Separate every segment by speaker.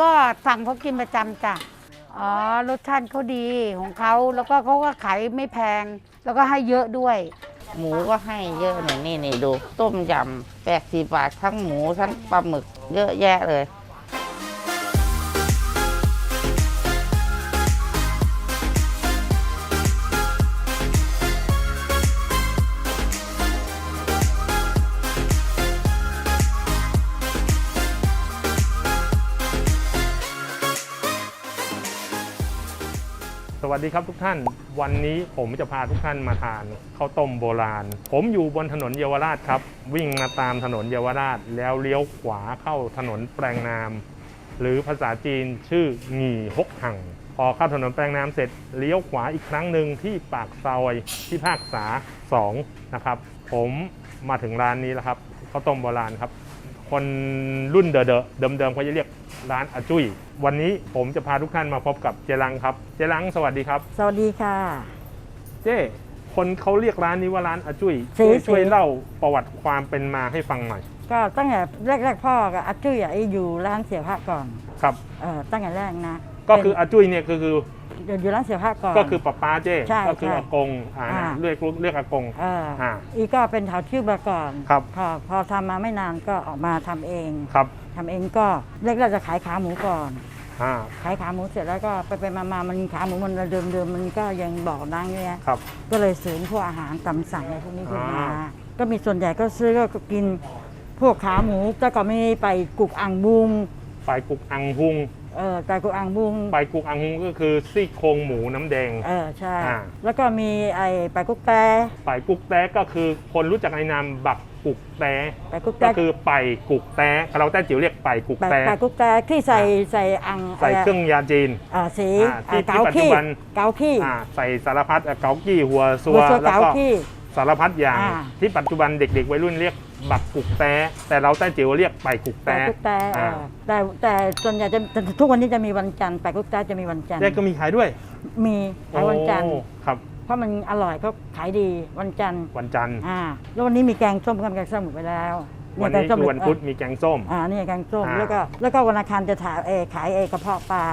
Speaker 1: ก็สั่งเขากินประจำจ้ะ อ๋อ รสชาติเขาดีของเขา แล้วก็เขาก็ขายไม่แพง แล้วก็ให้เยอะด้วย
Speaker 2: หมูก็ให้เยอะหน่อยนี่นี่ดู ต้มยำแปดสิบบาททั้งหมูทั้งปลาหมึกเยอะแยะเลย
Speaker 3: วัสดีครับทุกท่าน วันนี้ผมจะพาทุกท่านมาทานข้าวต้มโบราณ ผมอยู่บนถนนเยาวราชครับ วิ่งมาตามถนนเยาวราช แล้วเลี้ยวขวาเข้าถนนแปลงนาม หรือภาษาจีนชื่อหงี่ฮกหังพอเข้าถนนแปลงน้ำเสร็จเลี้ยวขวาอีกครั้งหนึ่งที่ปากซอยที่ภาคษา2นะครับ ผมมาถึงร้านนี้แล้วครับข้าวต้มโบราณครับ คนรุ่นเดอะเดอะเดิมๆเขาจะเรียกร้านอาจุ้ยวันนี้ผมจะพาทุกท่านมาพบกับเจรังครับ เจรังสวัสดีครับ
Speaker 4: สวัสดีค่ะ
Speaker 3: เจ้คนเขาเรียกร้านนี้ว่าร้านอาจุ้ย
Speaker 4: สี
Speaker 3: ช่วยช่วย
Speaker 4: สี
Speaker 3: เล่าประวัติความเป็นมาให้ฟังหน่อย
Speaker 4: ก็ตั้งแต่แรกๆพ่อกับอาจุ้ยอะอยู่ร้านเสียผ้าก่อน
Speaker 3: ครับ
Speaker 4: เออตั้งแต่แรกนะ
Speaker 3: ก็คืออาจุ้ยเนี่ยก็คือ
Speaker 4: เป็น อยู่ร้านเสียผ้าก่อน
Speaker 3: ก็คือป้าป้าเจ้
Speaker 4: ใช่
Speaker 3: ก็คือ
Speaker 4: ใช่
Speaker 3: อากงอ่า
Speaker 4: อ่า
Speaker 3: เรียกเรียกอากง
Speaker 4: เออ
Speaker 3: อ่า
Speaker 4: อีก็เป็นแถวชื่อมาก่อน
Speaker 3: ครับ
Speaker 4: พอพอทำมาไม่นานก็ออกมาทำเอง
Speaker 3: ครับ
Speaker 4: ทำเองก็แรกๆจะขายขาหมูก่อน
Speaker 3: อ่า
Speaker 4: ขายขาหมูเสร็จแล้วก็ไปไปๆมาๆมันขาหมูมันเดิมๆมันก็ยังบอกดังเนี้ย
Speaker 3: ครับ
Speaker 4: ก็เลยเสริมพวกอาหารตำสั่งอะไรพวกนี้ขึ้นมา
Speaker 3: อ่า
Speaker 4: ก็มีส่วนใหญ่ก็ซื้อก็กินพวกขาหมูแต่ก็มีไปกุกอ่างบุง
Speaker 3: ไปกุกอังฮุง
Speaker 4: เออไก่กุกอ่างบุง
Speaker 3: ไปกุกอังฮุงก็คือซี่โครงหมูน้ำแดง
Speaker 4: เออใช่
Speaker 3: อ่า
Speaker 4: แล้วก็มีไอ้ไปกุ๊กแต
Speaker 3: ไปกุกแต้ก็คือคนรู้จักในนามบักกุกแต้
Speaker 4: ไปกุ๊กแต
Speaker 3: ก็คือไปกุกแต้เราแต้จิ๋วเรียกไปกุก
Speaker 4: ไป
Speaker 3: แต้
Speaker 4: ไปกุ๊กแตที่ใส่ใส่อ่าง
Speaker 3: ใส่เครื่องยาจีน
Speaker 4: อ่าสี
Speaker 3: อ่าที่
Speaker 4: อ่าเกา
Speaker 3: ที่ปัจจุ
Speaker 4: ขี้
Speaker 3: บัน
Speaker 4: เกาขี้
Speaker 3: อ่าใส่สารพัดอะเกากี้หัวซั
Speaker 4: หั
Speaker 3: ว
Speaker 4: วซัว
Speaker 3: แล้ว
Speaker 4: เกา
Speaker 3: ก็
Speaker 4: ขี้
Speaker 3: สารพัดอย่าง
Speaker 4: อ่า
Speaker 3: ที่ปัจจุบันเด็กๆวัยรุ่นเรียก บักกุกแต้แต่เราแต้จิ๋วเรียกไปกุก
Speaker 4: ไป
Speaker 3: แต้
Speaker 4: กุ๊กแตเอ
Speaker 3: อ่า
Speaker 4: อแต่แต่ส่วนใหญ่จะจะทุกวันนี้จะมีวันจันทร์ไปกุ๊กแตจะมีวันจันทร์
Speaker 3: แต้ก็มีขายด้วย
Speaker 4: มีขายวันจันทร์
Speaker 3: โอ้ครับ
Speaker 4: เพราะมันอร่อยก็ขายดีวันจันทร์
Speaker 3: วันจันทร์
Speaker 4: อ่าแล้ววันนี้มีแกงส้มกับแกงส้มหมดไปแล้ว
Speaker 3: วันนี้
Speaker 4: แกงส้ม
Speaker 3: คือวันพุธมีแกงส้ม
Speaker 4: อ่านี่แกงส้ม
Speaker 3: อ่า
Speaker 4: แล้วก็แล้วก็วันอังคารจะถ่ายเออขายเอกระเพาะปลา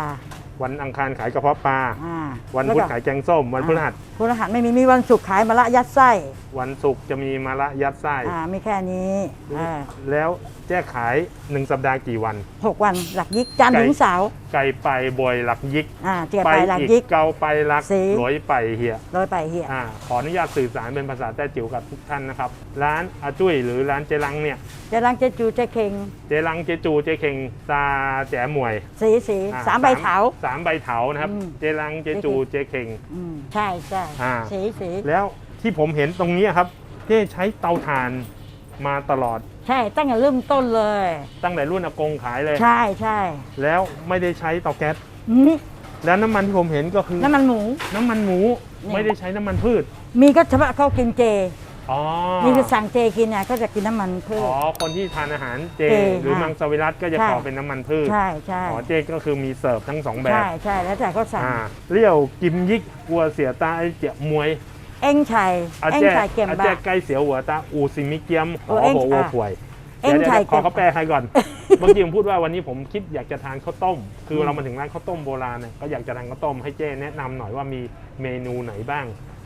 Speaker 3: วันอังคารขายกระเพาะปลา
Speaker 4: อ่า
Speaker 3: วัน
Speaker 4: แล้
Speaker 3: พุธ
Speaker 4: ก็
Speaker 3: ขายแกงส้ม วันพฤหัส
Speaker 4: พฤหัสไม่มีมีวันศุกร์ขายมะละยัดไส้
Speaker 3: วันศุกร์จะมีมะระยัดไส้
Speaker 4: อ่ามีแค่นี้อ่า
Speaker 3: แล้วแจ้ขายหนึ่งสัปดาห์กี่วัน
Speaker 4: หกวันหลักยิกจันทร์
Speaker 3: ไก่
Speaker 4: ถึงเสาร์
Speaker 3: ไก่ไปบอยหลักยิก
Speaker 4: อ่าเจียไปหลัก
Speaker 3: อีก
Speaker 4: ยิก
Speaker 3: เกาไปหลัก
Speaker 4: สี
Speaker 3: หลอยไปเฮีย
Speaker 4: โดยไปเหีย
Speaker 3: อ่าขออนุญาตสื่อสารเป็นภาษาแต้จิ๋วกับทุกท่านนะครับ ร้านอาจุ้ยหรือร้านเจรังเนี่ย
Speaker 4: เจะรังเจจูเจเค็ง
Speaker 3: เจรังเจจูเจเข่งซาแจ๋หมวย
Speaker 4: สีสี
Speaker 3: อ่
Speaker 4: สามใบเถา
Speaker 3: สามใบเถานะครับ
Speaker 4: อืม
Speaker 3: เจรังเจจูเจเข่ง
Speaker 4: อืมใช่ใช่
Speaker 3: อ่า
Speaker 4: สีสี
Speaker 3: แล้วที่ผมเห็นตรงนี้ครับเจ๊ใช้เตาถ่านมาตลอด
Speaker 4: ใช่ตั้งแต่เริ่มต้นเลย
Speaker 3: ตั้งแต่รุ่นอากงขายเลย
Speaker 4: ใช่ใช่
Speaker 3: แล้วไม่ได้ใช้เตาแก๊ส
Speaker 4: อืม
Speaker 3: แล้วน้ำมันที่ผมเห็นก็คือ
Speaker 4: น้ำมันหมู
Speaker 3: น้ำมันหมู
Speaker 4: นี่
Speaker 3: ไม่ได้ใช้น้ำมันพืช
Speaker 4: มีก็เฉพาะเขากินเจ
Speaker 3: อ๋อ
Speaker 4: มีคือสั่งเจกินเนี่ยก็จะกินน้ำมันพืช
Speaker 3: อ๋อคนที่ทานอาหารเจ
Speaker 4: เจ
Speaker 3: หรือ
Speaker 4: ค่ะ
Speaker 3: มังสวิรัตก็จะ
Speaker 4: ใช่
Speaker 3: ขอเป็นน้ำมันพืช
Speaker 4: ใช่ใช่
Speaker 3: อ๋อเจก็คือมีเสิร์ฟทั้งสองแบบ
Speaker 4: ใช่ใช่แล้วแต่เขาสั่ง
Speaker 3: อ่าเลี้ยวกิมยิกกลัวเสียตาไอเจียมวย
Speaker 4: เอ็งไชัย
Speaker 3: อา
Speaker 4: เอ็ง
Speaker 3: แจ้
Speaker 4: ไชัยเก็ม
Speaker 3: อา
Speaker 4: บะ
Speaker 3: แจ้ใกล้เสียวหัวตาอูซิมิเกียมห
Speaker 4: โอ้
Speaker 3: อ
Speaker 4: เอ็ง
Speaker 3: โหวัว
Speaker 4: อะ
Speaker 3: ป่วย
Speaker 4: เอ็ง
Speaker 3: เดี๋ยว
Speaker 4: ไชัย
Speaker 3: เดี๋ยวขอ
Speaker 4: เก็ม
Speaker 3: เขาแปลให้ก่อน เมื่อกี้ผมพูดว่าวันนี้ผมคิดอยากจะทานข้าวต้ม คือเรามาถึงร้านข้าวต้มโบราณเนี่ยก็อยากจะทานข้าวต้มให้เจ้แนะนำหน่อยว่ามีเมนูไหนบ้าง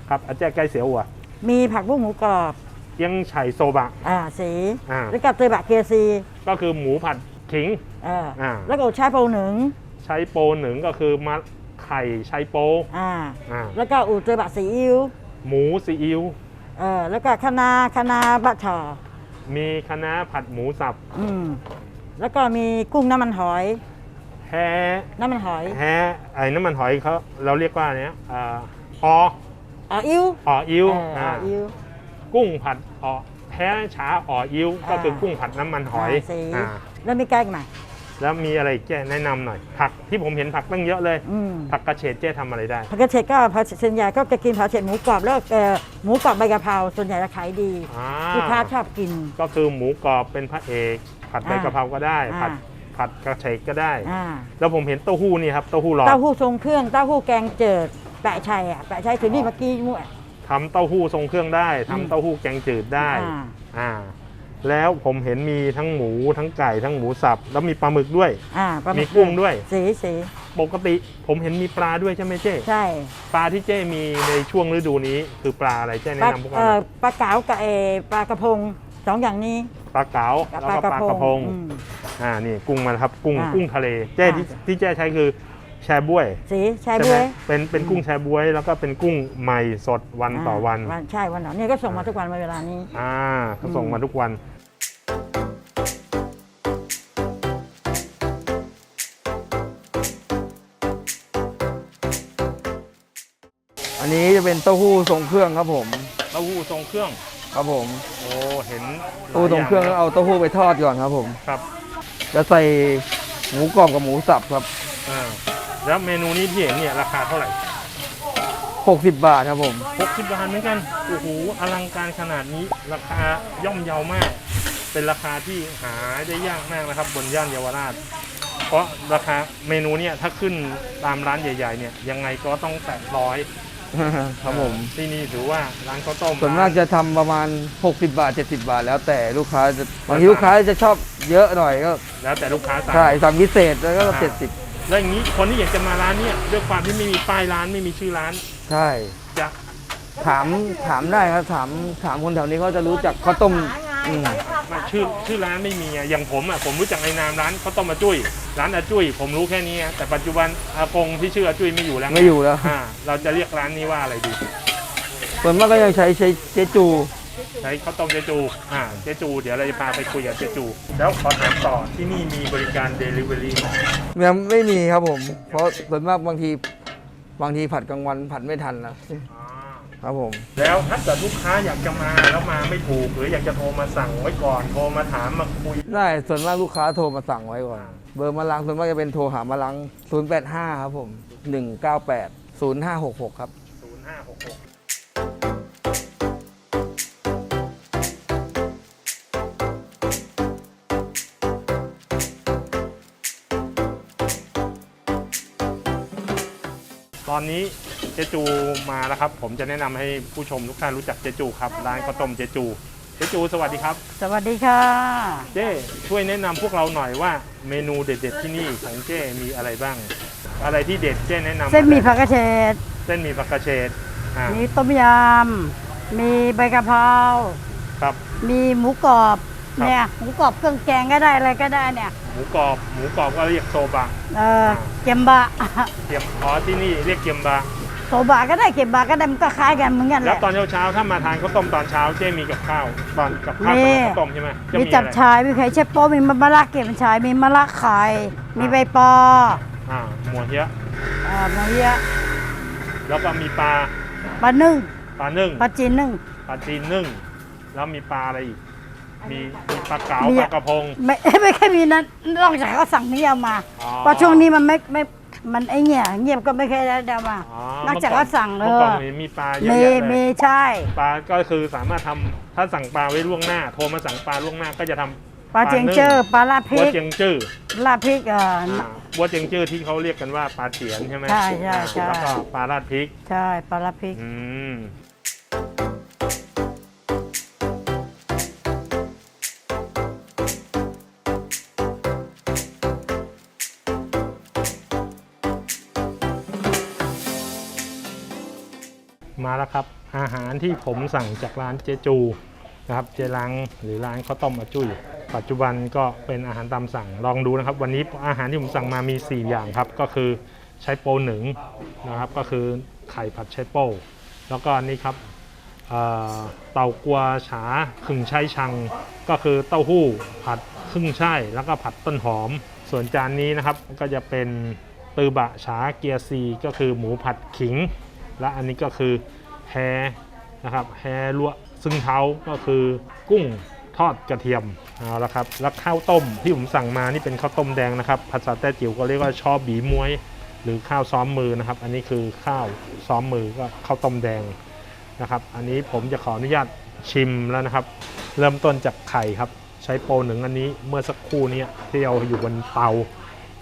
Speaker 3: ครับอาแจ้ใกล้เสียวหัว
Speaker 4: มีผักบุ้งหมูกรอบ
Speaker 3: เกี๊ยังไฉโซบะ
Speaker 4: อ่าสี
Speaker 3: อ่า
Speaker 4: แล้วก็เตยบะเกียซี
Speaker 3: ก็คือหมูผัดขิง
Speaker 4: เออ
Speaker 3: อ่า
Speaker 4: แล้วก็ใช้โปหนึ่ง
Speaker 3: ใช้โปหนึ่งก็คือมะไข่ใช้โป
Speaker 4: อ่า
Speaker 3: อ่า
Speaker 4: แล้วก็อูเตยบะซีอิ๊ว
Speaker 3: หมูซีอิ๊ว
Speaker 4: เออแล้วก็คะน้าคะน้าบะชอ
Speaker 3: มีคะน้าผัดหมูสับ
Speaker 4: อืมแล้วก็มีกุ้งน้ำมันหอย
Speaker 3: แฮะ
Speaker 4: น้ำมันหอย
Speaker 3: แฮะไอ้น้ำมันหอยเขาเราเรียกว่าเนี้ยอ่าออ
Speaker 4: อ๋ออิ๊ว
Speaker 3: อ่ออิ้ว
Speaker 4: เอออ๋ออิ๊ว
Speaker 3: กุ้งผัดอ่อแพ้ฉาอ่ออิ้วก็คืออา กุ้งผัดน้ำมันหอยา
Speaker 4: สี
Speaker 3: อ่า
Speaker 4: แล้วมีแก้งไหม
Speaker 3: แล้วมีอะไรอีกแจ้แนะนำหน่อย ผักที่ผมเห็นผักตั้งเยอะเลย
Speaker 4: อืม
Speaker 3: ผักกระเฉดเจ้ทำอะไรได้
Speaker 4: ผักกระเฉดก็ผักส่วนใหญ่ก็จะกินผักกระเฉดหมูกรอบแล้วเอ่อหมูกรอบใบกะเพราส่วนใหญ่จะขายดี
Speaker 3: อ่า
Speaker 4: ลูกค้าชอบกิน
Speaker 3: ก็คือหมูกรอบเป็นพระเอก ผัดใบ
Speaker 4: อ่ากะ
Speaker 3: เพราก็ได้
Speaker 4: อ่า
Speaker 3: ผัดผัดกระเฉดก็ได้
Speaker 4: อ่า
Speaker 3: แล้วผมเห็นเต้าหู้นี่ครับเต้าหู้ร้อน
Speaker 4: เต้าหู้ทรงเครื่องเต้าหู้แกงเจิดแปะชัยอะแปะชัยถึงนี่เมื่อกี้มั่ว
Speaker 3: ทำเต้าหู้ทรงเครื่องได้ทำ
Speaker 4: อืม
Speaker 3: เต้าหู้แกงจืดได้
Speaker 4: อ่า
Speaker 3: อ่า แล้วผมเห็นมีทั้งหมูทั้งไก่ทั้งหมูสับ แล้วมีปลาหมึกด้วย
Speaker 4: อ่าปลาห
Speaker 3: มี
Speaker 4: ก
Speaker 3: กุ้งด้วย
Speaker 4: สีสี
Speaker 3: ปกติผมเห็นมีปลาด้วยใช่ไหมเจ้
Speaker 4: ใช่
Speaker 3: ปลาที่เจ้มีในช่วงฤดูนี้ คือปลาอะไรเจ้
Speaker 4: ปลา
Speaker 3: แนะนำพวกเรา
Speaker 4: เอ่
Speaker 3: หน่
Speaker 4: อ
Speaker 3: อย
Speaker 4: ปลาเก๋ากับเออปลากระพงสองอย่างนี้
Speaker 3: ปลาเก๋า
Speaker 4: กับ
Speaker 3: แล้วก็ปลากระพง
Speaker 4: อืม
Speaker 3: อ่านี่กุ้งมาแล้วครับกุ้ง
Speaker 4: อ่า
Speaker 3: กุ้งทะเลเจ้ที่
Speaker 4: อ่า
Speaker 3: ที่เจ้ใช้คือแชบ้วย
Speaker 4: สีชาย
Speaker 3: ใช่
Speaker 4: บ
Speaker 3: ไหม
Speaker 4: วย
Speaker 3: เป็นเป็นกุ้งแชบ้วย แล้วก็เป็นกุ้งใหม่สดวันต่อวันา
Speaker 4: ใช่วันต่อเนี่ยก็ส่งมาทุกวันเวลานี้
Speaker 3: อ่าเขาส่งมาทุกวัน
Speaker 5: เป็นเต้าหู้ทรงเครื่องครับผม
Speaker 3: เต้าหู้ทรงเครื่อง
Speaker 5: ครับผม
Speaker 3: โอ้เห็น
Speaker 5: เต้าหู้ทรงเครื่องแล้วเอาเต้าหู้ไปทอดก่อนครับผม
Speaker 3: ครับ
Speaker 5: จะใส่หมูกรอบกับหมูสับครับ
Speaker 3: อ่าแล้วเมนูนี้ที่เห็นเนี่ยราคาเท่าไหร่
Speaker 5: 60 บาทครับผม
Speaker 3: 60บาทเหมือนกันโอ้โหอลังการขนาดนี้ราคาย่อมเยาวมาก เป็นราคาที่หาได้ยากมากนะครับ บนย่านเยาวราช เพราะราคาเมนูเนี่ยถ้าขึ้นตามร้านใหญ่ ๆ เนี่ยยังไงก็ต้องแตะร้อย
Speaker 5: ครับผม
Speaker 3: ที่นี่ถือว่าร้านข้าวต้ม
Speaker 5: ส่วนมากจะทำประมาณ 60 บาท 70 บาท แล้วแต่ลูกค้าจะบางทีลูกค้าจะชอบเยอะหน่อยก็
Speaker 3: แล้วแต่ลูกค้าสั่ง
Speaker 5: ใช่สั่งพิเศษแล้วก็
Speaker 3: อ่า
Speaker 5: 70
Speaker 3: แล้วอย่างนี้คนที่อยากจะมาร้านเนี่ยด้วยความที่ไม่มีป้ายร้านไม่มีชื่อร้าน
Speaker 5: ใช่
Speaker 3: จะ
Speaker 5: ถามถามได้ครับถามถามคนแถวนี้เขาจะรู้จักข้าวต้ม อืม
Speaker 3: มาชื่อชื่อร้านไม่มีอะอย่างผมอะผมรู้จักในนามร้านข้าวต้มอาจุ้ยร้านอาจุ้ยผมรู้แค่นี้อะแต่ปัจจุบันอากงที่ชื่ออาจุ้ยไม่อยู่แล้ว
Speaker 5: ไม่อยู่แล้ว
Speaker 3: อ่าเราจะเรียกร้านนี้ว่าอะไรดี
Speaker 5: ส่วนมากก็ยังใช้ใช้เจจู
Speaker 3: ใช้ข้าวต้มเจจูอ่าเจจู เดี๋ยวเราจะพาไปคุยกับเจจู แล้วขอถามต่อที่นี่มีบริการ Delivery ไหม
Speaker 5: ยังไม่มีครับผม เพราะส่วนมากบางทีบางทีผัดกลางวันผัดไม่ทันนะ
Speaker 3: อ่า
Speaker 5: ครับผม
Speaker 3: แล้วถ้าเกิดลูกค้าอยากจะมาแล้วมาไม่ถูก หรืออยากจะโทรมาสั่งไว้ก่อนโทรมาถามมาคุย
Speaker 5: ได้ส่วนมากลูกค้าโทรมาสั่งไว้ก่อน เบอร์มาลังส่วนมากจะเป็นโทรหามาลัง 085 ครับผม 198 0566 ครับ
Speaker 3: 0566ตอนนี้ เจจูมาแล้วครับ ผมจะแนะนำให้ผู้ชมทุกท่านรู้จักเจจูครับร้านข้าวต้มเจจูเจจูสวัสดีครับ
Speaker 1: สวัสดีค่ะ
Speaker 3: เจ้ช่วยแนะนำพวกเราหน่อยว่าเมนูเด็ดๆที่นี่ของเจ้มีอะไรบ้าง อะไรที่เด็ดเจ้แนะนำ
Speaker 1: เส้นหมี่ผักกระเฉด
Speaker 3: เส้นหมี่ผักกระเฉดอ่า
Speaker 1: มีต้มยำมีใบกะเพรา
Speaker 3: ครับ
Speaker 1: มีหมูกรอบ
Speaker 3: ครับ
Speaker 1: เนี่ยหมูกรอบเครื่องแกงก็ได้อะไรก็ได้เนี่ย
Speaker 3: หมูกรอบหมูกรอบก็เรียกโซบะ
Speaker 1: เออเกมบะ
Speaker 3: เกียมอ๋อที่นี่เรียกเกียมบะ
Speaker 1: โซบะก็ได้เก็บบะก็ได้มันก็คล้ายกันเหมือนกันแห
Speaker 3: แล้ว
Speaker 1: ละ
Speaker 3: ตอนเช้าๆถ้ามาทานข้าวต้มตอนเช้าเจ้มีกับข้าวตอนกับข้าว
Speaker 1: มี
Speaker 3: สำหรับข้าวต้มใช่ไหมจะ
Speaker 1: มี
Speaker 3: มี
Speaker 1: จับ
Speaker 3: อะไร
Speaker 1: ชายมีไข่เชฟโป้มีมะมะระเก็บชายมีมะระไข่มีใบปอ
Speaker 3: อ่าหมูเฮียะ
Speaker 1: อ่าหมูเยอะ
Speaker 3: แล้วก็มีปลา
Speaker 1: ปลานึ่ง
Speaker 3: ปลานึ่ง
Speaker 1: ปลาจีนนึ่ง
Speaker 3: ปลาจีนนึ่ง แล้วมีปลาอะไรอีกมีมีปลาเก๋า
Speaker 1: มี
Speaker 3: ปลากระพง
Speaker 1: ไม่ ไม่แค่มีนั้นนอกจากเขาสั่งนี่เอามา
Speaker 3: อ๋อ
Speaker 1: เพราะช่วงนี้มันไม่ไม่ มันไอเงี่ยเงียบก็ไม่เคยได้เอามา
Speaker 3: อ๋อน
Speaker 1: อกจากเขาสั่งเล
Speaker 3: เมื่อก่อน
Speaker 1: ย
Speaker 3: มีปลาเยอะ
Speaker 1: มี
Speaker 3: แยะเล
Speaker 1: มี
Speaker 3: ย
Speaker 1: ใช่
Speaker 3: ปลาก็คือสามารถทำถ้าสั่งปลาไว้ล่วงหน้า โทรมาสั่งปลาล่วงหน้าก็จะทำ
Speaker 1: ปลาเจียงเจอปลาลาดพริ
Speaker 3: บัว
Speaker 1: ก
Speaker 3: เจียงจื้อ
Speaker 1: ลาดพริกเอ่อ
Speaker 3: อ่าบัวเจียงจื้อที่เขาเรียกกันว่าปลาเถียนใช่ไหม
Speaker 1: ใช่ใช่ใช่
Speaker 3: แล้วก็ปลาราดพริก
Speaker 1: ใช่ปลาลาดพริก
Speaker 3: อืม มาแล้วครับ อาหารที่ผมสั่งจากร้านเจจูนะครับเจลังหรือร้านข้าวต้มอาจุ้ยปัจจุบันก็เป็นอาหารตามสั่งลองดูนะครับ วันนี้อาหารที่ผมสั่งมามี 4 อย่างครับ ก็คือใช้โปหนึ่งนะครับ ก็คือไข่ผัดใช้โป้แล้วก็นี่ครับเต่ากัวฉาขึ่งช่ายชัง ก็คือเต้าหู้ผัดครึ่งช่ายแล้วก็ผัดต้นหอม ส่วนจานนี้นะครับก็จะเป็นตือบะฉาเกียร์ซีก็คือหมูผัดขิง และอันนี้ก็คือแฮนะครับแฮลวกซึ่งเท้าก็คือกุ้งทอดกระเทียมเอาละครับแล้วข้าวต้มที่ผมสั่งมานี่เป็นข้าวต้มแดงนะครับ ภาษาแต้จิ๋วก็เรียกว่าชอบบีมวย หรือข้าวซ้อมมือนะครับ อันนี้คือข้าวซ้อมมือก็ข้าวต้มแดงนะครับ อันนี้ผมจะขออนุญาตชิมแล้วนะครับ เริ่มต้นจากไข่ครับ ใช้โปรหนึ่งอันนี้เมื่อสักครู่นี้ที่เราอยู่บนเตา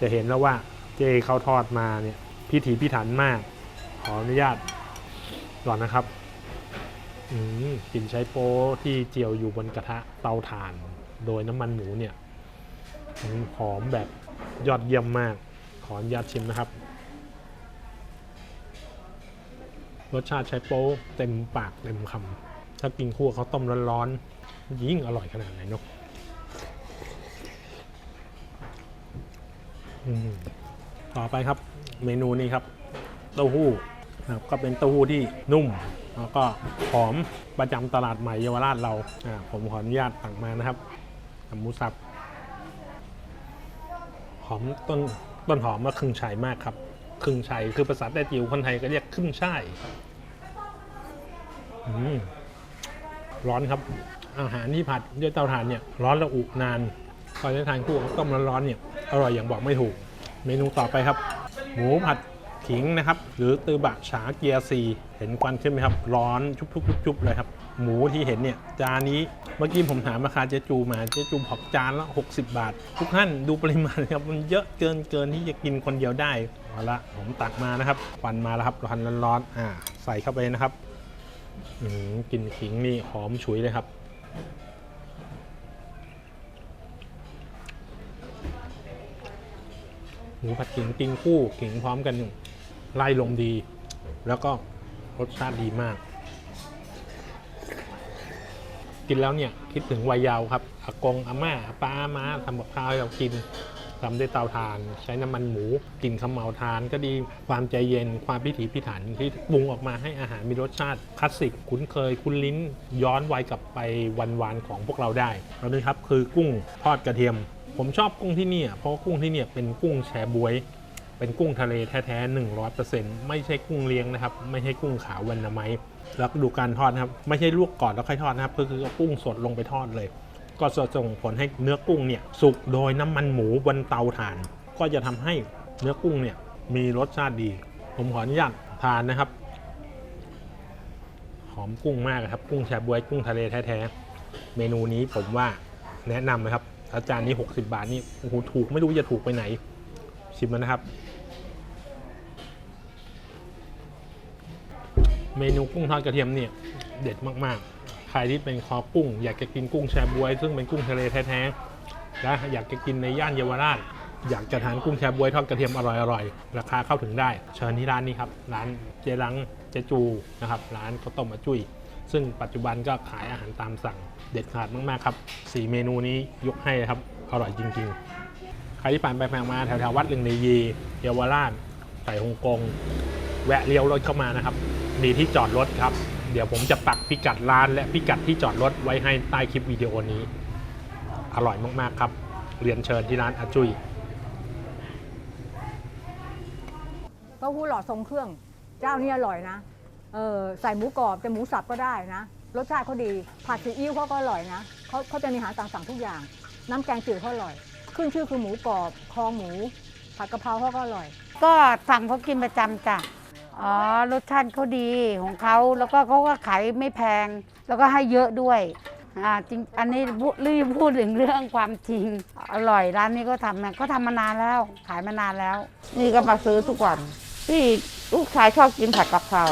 Speaker 3: จะเห็นแล้วว่าเจเขาทอดมาเนี่ยพิถีพิถันมาก ออนุญาตก่อนนะครับอืมกลิ่นใช้โป๊ที่เจียวอยู่บนกระทะเตาถ่าน โดยน้ำมันหมูเนี่ยหอมแบบยอดเยี่ยมมาก ขออนุญาตชิมนะครับ รสชาติใช้โป๊เต็มปากเต็มคำถ้ากินคู่กับข้าต้มร้อนๆยิ่งอร่อยขนาดไหนเนาะต่อไปครับ เมนูนี้ครับ เต้าหู้ นะครับก็เป็นเต้าหู้ที่นุ่ม แล้วก็หอมประจำตลาดใหม่เยาวราชเราอ่าผมขออนุญาตตักมานะครับกับหมูสับหอมต้นต้นหอมมาครึ่งชัยมากครับครึ่งชัยคือภาษาแต้จิ๋วคนไทยก็เรียกครึ่งช่ายร้อนครับ อาหารที่ผัดด้วยเตาถ่านเนี่ยร้อนระอุนานพอได้ทานคู่กับต้มร้อนๆเนี่ยอร่อยอย่างบอกไม่ถูก เมนูต่อไปครับ หมูผัด ขิงนะครับ หรือตือบะฉาเกียร์ซีเห็นควันขึ้นไหมครับ ร้อนชุบๆๆเลยครับ หมูที่เห็นเนี่ย จานนี้เมื่อกี้ผมถามราคาเจ๊จูมาเจ๊จูบอกจานละ 60 บาท ทุกท่านดูปริมาณครับ มันเยอะเกินเกินที่จะกินคนเดียวได้เอาละผมตักมานะครับควันมาแล้วครับร้อนร้อนๆอ่า ใส่เข้าไปนะครับอืมกลิ่นขิงนี่หอมฉุยเลยครับหมูผัดขิงกินคู่ขิงพร้อมกัน ไล่ลมดี แล้วก็รสชาติดีมาก กินแล้วเนี่ยคิดถึงวัยเยาว์ครับอากงอาม่าอาป้าอามาทำกับข้าวให้เรากินทำด้วยเตาถ่าน ใช้น้ำมันหมูกลิ่นขมเหลาทานก็ดีความใจเย็นความพิถีพิถันที่ปรุงออกมาให้อาหารมีรสชาติคลาสสิกคุ้นเคย คุ้นลิ้น ย้อนวัยกลับไปวันวานๆของพวกเราได้แล้วนี่ครับคือกุ้งทอดกระเทียม ผมชอบกุ้งที่นี่เพราะกุ้งที่นี่เป็นกุ้งแชบวย เป็นกุ้งทะเลแท้ๆ 100%ไม่ใช่กุ้งเลี้ยงนะครับ ไม่ใช่กุ้งขาววันนาไมแล้วดูการทอดนะครับ ไม่ใช่ลวกก่อนแล้วค่อยทอดนะครับ ก็คือเอากุ้งสดลงไปทอดเลย ก็จะส่งผลให้เนื้อกุ้งเนี่ยสุกโดยน้ำมันหมูบนเตาถ่าน ก็จะทำให้เนื้อกุ้งเนี่ยมีรสชาติดี ผมขออนุญาตทานนะครับ หอมกุ้งมากครับ กุ้งแชบวยกุ้งทะเลแท้ๆ เมนูนี้ผมว่าแนะนำนะครับอาจารย์นี้ 60 บาทนี่โอ้โหถูกไม่รู้จะถูกไปไหนชิมแล้วนะครับ เมนูกุ้งทอดกระเทียมเนี่ยเด็ดมากๆ ใครที่เป็นคอกุ้ง อยากจะกินกุ้งแชบวย ซึ่งเป็นกุ้งทะเลแท้ๆและอยากจะกินในย่านเยาวราชอยากจะทานกุ้งแชบวยทอดกระเทียมอร่อยๆ ราคาเข้าถึงได้ เชิญที่ร้านนี้ครับ ร้านเจรังเจจูนะครับร้านข้าวต้มอาจุยซึ่งปัจจุบันก็ขายอาหารตามสั่งเด็ดขาดมากๆครับสี่เมนูนี้ยกให้ครับอร่อยจริงๆ ใครที่ผ่านไปผ่านมาแถวๆวัดลึงในยีเยาวราชไต่ฮงกง แวะเลี้ยวรถเข้ามานะครับ มีที่จอดรถครับ เดี๋ยวผมจะปักพิกัดร้านและพิกัดที่จอดรถไว้ให้ใต้คลิปวิดีโอนี้ อร่อยมากๆครับ เรียนเชิญที่ร้านอาจุย
Speaker 6: เต้าหู้หล่อทรงเครื่อง เจ้านี่อร่อยนะ เออใส่หมูกรอบจะหมูสับก็ได้นะ รสชาติเขาดี ผัดซีอิ๊วเขาก็อร่อยนะเขาเขาจะมีอาหารตามสั่งทุกอย่าง น้ำแกงจืดเขาอร่อย ขึ้นชื่อคือหมูกรอบ คอหมู ผัดกะเพราเขาก็อร่อย
Speaker 1: ก็สั่งเขากินประจำจ้ะ อ๋อรสชาติเขาดีของเขาแล้วก็เขาก็ขายไม่แพง แล้วก็ให้เยอะด้วยอ่าจริงอันนี้พูดรีบพูดถึงเรื่องความจริง อร่อยร้านนี้ก็ทำนะก็ทำมานานแล้ว ขายมานานแล้ว
Speaker 2: นี่ก็มาซื้อทุกวันพี่ลูกชายชอบกินผัดกะเพรา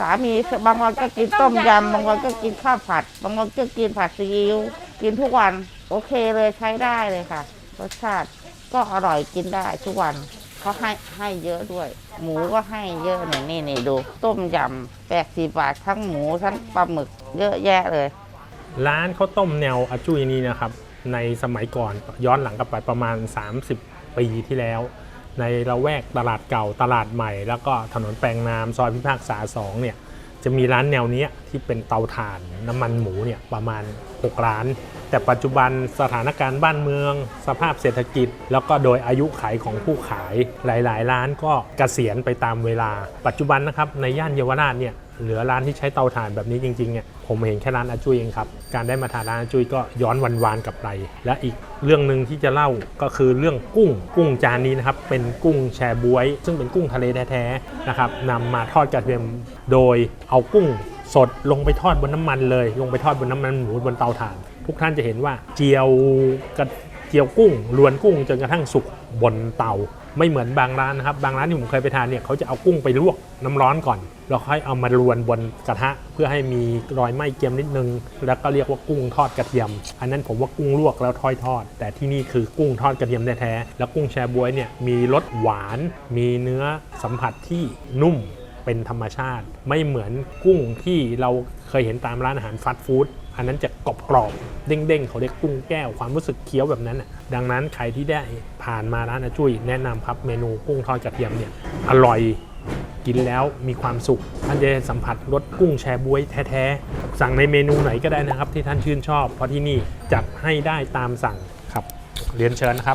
Speaker 2: สามีบางวันก็กินต้มยำบางวันก็กินข้าวผัด บางวันก็กินผัดซีอิ๊วกินทุกวัน โอเคเลยใช้ได้เลยค่ะ รสชาติก็อร่อยกินได้ทุกวัน เขาให้ให้เยอะด้วย หมูก็ให้เยอะเนี่ยนี่นี่ดู ต้มยำแปดสี่บาททั้งหมูทั้งปลาหมึกเยอะแยะเลย
Speaker 3: ร้านข้าวต้มแนวอาจุยนี้นะครับ ในสมัยก่อนย้อนหลังกลับไปประมาณ 30 ปีที่แล้ว ในละแวกตลาดเก่าตลาดใหม่ แล้วก็ถนนแปลงนามซอยพิพากษาสองเนี่ย จะมีร้านแนวนี้ที่เป็นเตาถ่านน้ำมันหมูเนี่ยประมาณ 6 ร้าน แต่ปัจจุบันสถานการณ์บ้านเมือง สภาพเศรษฐกิจ แล้วก็โดยอายุขายของผู้ขายหลาย ๆ ร้านก็เกษียณไปตามเวลา ปัจจุบันนะครับในย่านเยาวราชเนี่ยเหลือร้านที่ใช้เตาถ่านแบบนี้จริงๆเนี่ย ผมเห็นแค่ร้านอาจุยเองครับ การได้มาทานร้านอาจุยก็ย้อนวันวานกลับไป และอีกเรื่องหนึ่งที่จะเล่าก็คือเรื่องกุ้ง กุ้งจานนี้นะครับ เป็นกุ้งแชบวย ซึ่งเป็นกุ้งทะเลแท้ๆนะครับนำมาทอดกระเทียมโดยเอากุ้งสดลงไปทอดบนน้ำมันเลย ลงไปทอดบนน้ำมันหมูบนเตาถ่าน ทุกท่านจะเห็นว่าเจียวกระเจียวกุ้งลวนกุ้งจนกระทั่งสุกบนเตา ไม่เหมือนบางร้านนะครับ บางร้านที่ผมเคยไปทานเนี่ยเขาจะเอากุ้งไปลวกน้ำร้อนก่อน แล้วค่อยเอามาลวนบนกระทะ เพื่อให้มีรอยไหม้เจียมนิดนึง แล้วก็เรียกว่ากุ้งทอดกระเทียม อันนั้นผมว่ากุ้งลวกแล้วทอดทอด แต่ที่นี่คือกุ้งทอดกระเทียมแท้ๆ แล้วกุ้งแชบวยเนี่ยมีรสหวาน มีเนื้อสัมผัสที่นุ่มเป็นธรรมชาติ ไม่เหมือนกุ้งที่เราเคยเห็นตามร้านอาหารฟาสต์ฟู้ด อันนั้นจะกรอบกรอบๆเด้งๆเขาเรียกกุ้งแก้วความรู้สึกเคี้ยวแบบนั้นอะดังนั้นใครที่ได้ผ่านมาร้านอาจุ้ยแนะนำครับเมนูกุ้งทอดกระเทียมเนี่ยอร่อยกินแล้วมีความสุข ท่านจะสัมผัสรสกุ้งแชบวยแท้ๆ สั่งในเมนูไหนก็ได้นะครับ ที่ท่านชื่นชอบ เพราะที่นี่จัดให้ได้ตามสั่งครับ เรียนเชิญนะครับ